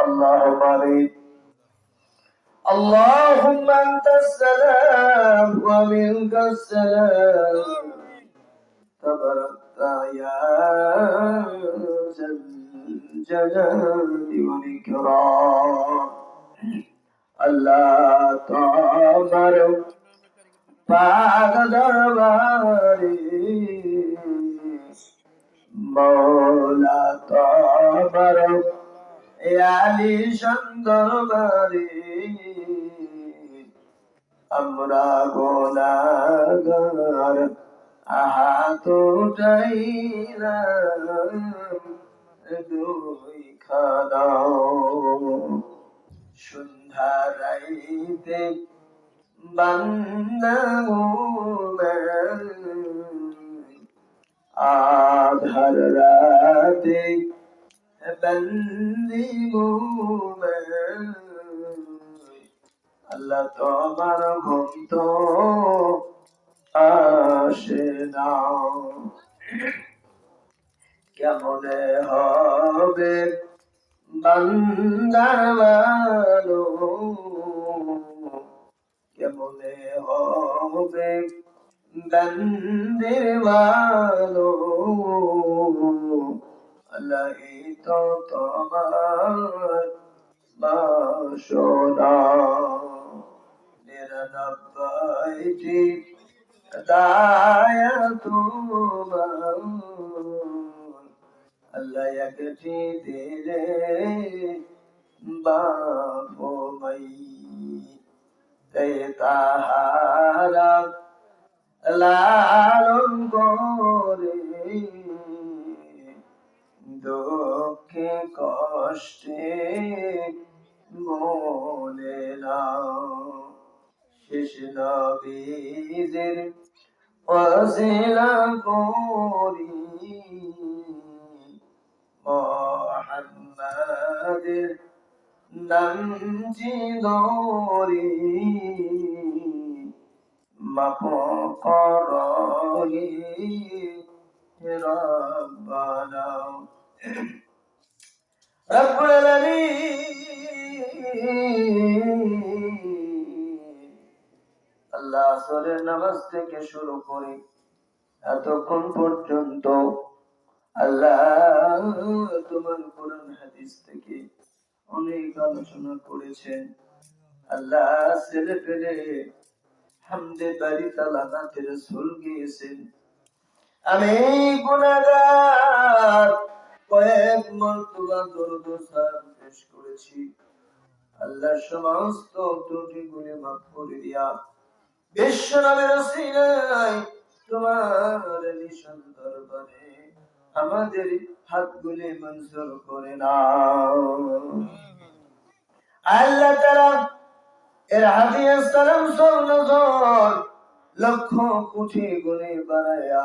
আল্লাহ বারিক اللهم انت السلام ومنك السلام تباركت يا ذا الجلال والإكرام আল্লাহ তোমার পাক দরবারে মৌলা তোমার আলি সন্দরবারে আমরা গোনাগার আহাত দুই খাদাও। আধার রাতে আল্লাহ তোমার ঘুম তো আসে না কেমনে হবে বান্দার ভালো কেমনে হবে বন্দের ভালো আল্লাহ তোমার বাসনা নিরানব্বইটি দায়া তোমার আল্লাহ একটি দিলে বাপমাই তাই তাহারা লালন করে। দুঃখে কষ্টে না শেষ নবীদের ওসিলা করি। মোহাম্মদের নাম জিদরি মাপ করহি রব্বানা। থেকে শুরু করে এতক্ষণ পর্যন্ত আল্লাহ তোমার কোরআন হাদিস থেকে অনেক আলোচনা করেছেন। আল্লাহ ছেলে পেলে হামদে বাড়ি তালানাতে রসুল গিয়েছেন। আমি গুনাহগার কয়েক মর্তবা দরুদ সালাম পেশ করেছি। আল্লাহ সমস্ত ত্রুটিগুলি মাফ করে দিয়া। বিশ্ব নামের সিনাই তোমার নিশান দরবারে আমাদের হাতগুলি মঞ্জুর করে নাও। আল্লাহ তারা এর হাদিয়া সালাম সর্বনজর লক্ষ কোটি গুণে বাড়ায়া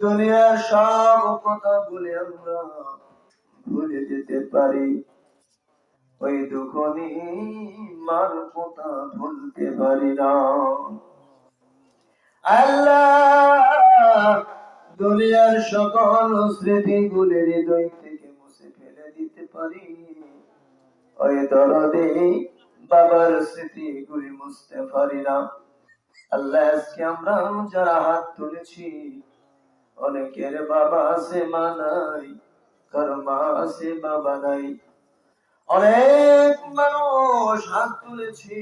দুনিয়ার সব কথা বলে আমরা, ভুলে যেতে পারি। ওই দুখনি মার ভুলতে পারি না। আল্লাহ, দুনিয়ার সকল স্মৃতি গুলি হৃদয় থেকে মুছে ফেলে দিতে পারি। ওই দরদে বাবার স্মৃতি গুলি মুছতে পারি না। আল্লাহ, আজকে আমরা যারা হাত তুলেছি, অনেকের বাবা আছে, মা নাই আছে, বাবা নাই। অনেক মানুষ হাত তুলেছি,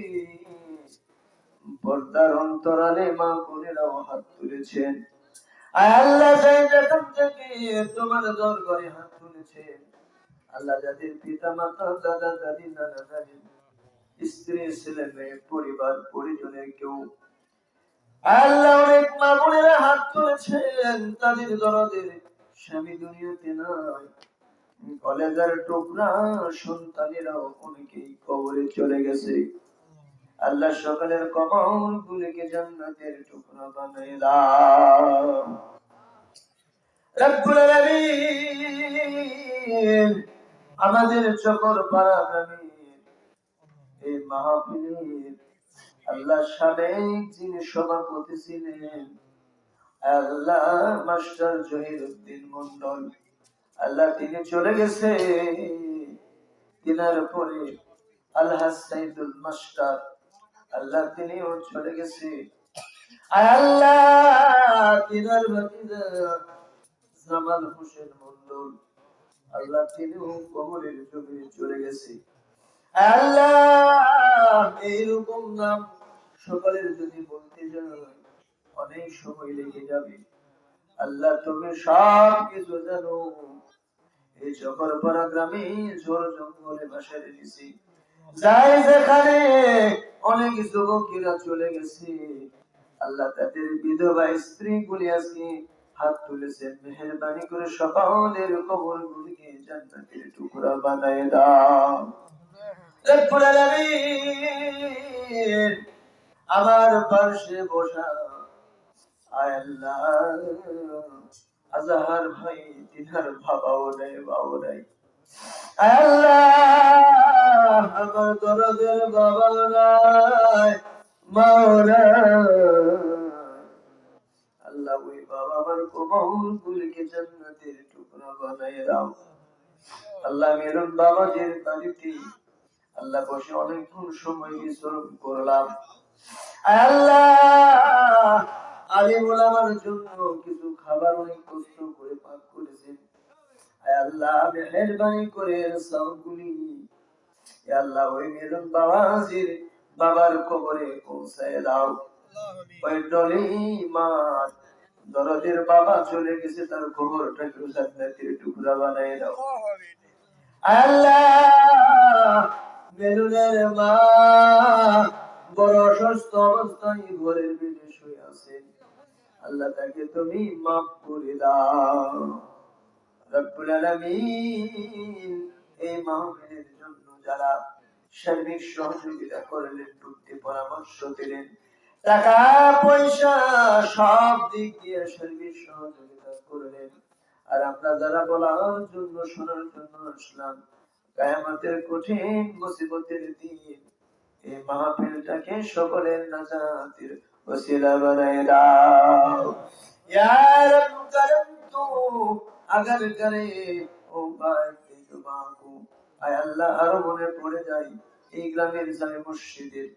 পর্দার অন্তরালে মা বোনেরাও হাত তুলেছেন। আল্লাহ তোমার দরবারে হাত তুলেছেন আল্লাহ যাদের পিতা মাতা দাদা, দাদি, নানা দাদি স্ত্রী, ছেলে মেয়ে, পরিবার, পরিজনের কেউ। আল্লাহ অনেক হাত তুলেছেন, তাদের দরদের স্বামী দুনিয়াতে কলেজার টুকরা সন্তানেরাও অনেকেই কবরে চলে গেছে। আল্লাহ সকালের কবর গুলিকে জান্নাতের টুকরা বানাই দাও। রব্বুল আলামিন আমাদের চকর আল্লাহ সাবেক যিনি সভাপতি ছিলেন, আল্লাহ মাস্টার মন্ডল আল্লাহ তিনি চলে গেছে। পরে আল্লাহ সাইদুল মাস্টার। আল্লাহ তিনিও চলে গেছে। আল্লাহ জামাল হোসেন মন্ডল আল্লাহ তিনিও কবরের চলে গেছে। আল্লাহ, এইরকম নাম যদি বলতে অনেক সময় লেগে যাবে। আল্লাহ তুমি সব কিছু জানো। এই গ্রামে ঝোর জঙ্গলে বাসা রেখেছি। যাই যেখানে অনেক যুবকেরা চলে গেছে। আল্লাহ তাদের বিধবা স্ত্রী গুলি আজকে হাত তুলেছেন মেহরবানি করে সকলের কবর গুলিকে জান্নাতের টুকরা বানায় দাও। আমার পাশে বসা। আল্লাহ, আজাহার ভাই বাবাও নাই বাবাও নাই আল্লাহ, আমার দরদের বাবা নাই ওই বাবা আমার জন্য কিছু খাবার অনেক কষ্ট করে পাক করেছেন। আল্লাহ, মেহরবানি করে সবগুলি। আল্লাহ ওই মেরুন বাবাজির বাবার কবরে পৌঁছায় দাও। ওই ডলি মার দরদের বাবা চলে গেছে তার কবরটাকে জান্নাতের টুকরা বানায় দাও। আল্লাহ মেরুনের মা বড় অসুস্থ অবস্থায় ঘরের বেডে শুয়ে আছেন আল্লাহ তাকে তুমি মাফ করে দাও। রব্বুল আলামিন এই মাহফিলের জন্য যারা সার্বিক সহযোগিতা করলেন বুদ্ধি পরামর্শ দিলেন টাকা পয়সা সব দিক দিয়ে সার্বিক সহযোগিতা করলেন আর আমরা যারা বলার জন্য, শোনার জন্য আসলাম, কায়ামতের কঠিন মুসিবতের দিন, এই মাহফিলটাকে সকলের নাজাতের ওসিলা বানায় দাও। ইয়া করম তু আগার করে ও বাতি তোমাকু আয় আল্লাহ, আরও মনে পড়ে যাই এই গ্রামের জামে মসজিদের।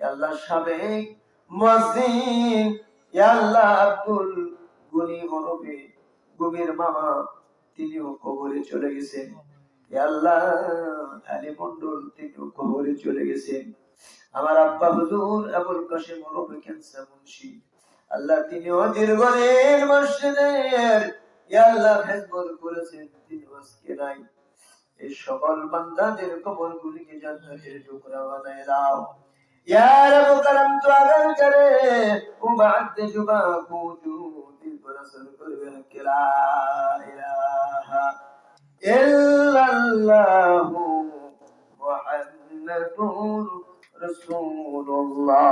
আল্লাহ সাবেক আব্দুল গুনি হরবে মামা, তিনিও কবরে চলে গেছেন। মন্ডল তিনিও কবরে চলে গেছেন। আমার আব্বা হুজুর আবুল কাশিম হরবে ক্যান্সার মুন্সি। আল্লাহ তিনিও দীর্ঘদিন মসজিদের করেছেন তিনি আজকে নাই। এই সকল বান্দাদের কবর গুলিকে জান্নাতের টুকরা বানায় দাও। ইয়া ও বাদ জুবা কুজুদি বরসল করবে লা ইলাহা ইল্লাল্লাহু মুহাম্মাদুর রাসূলুল্লাহ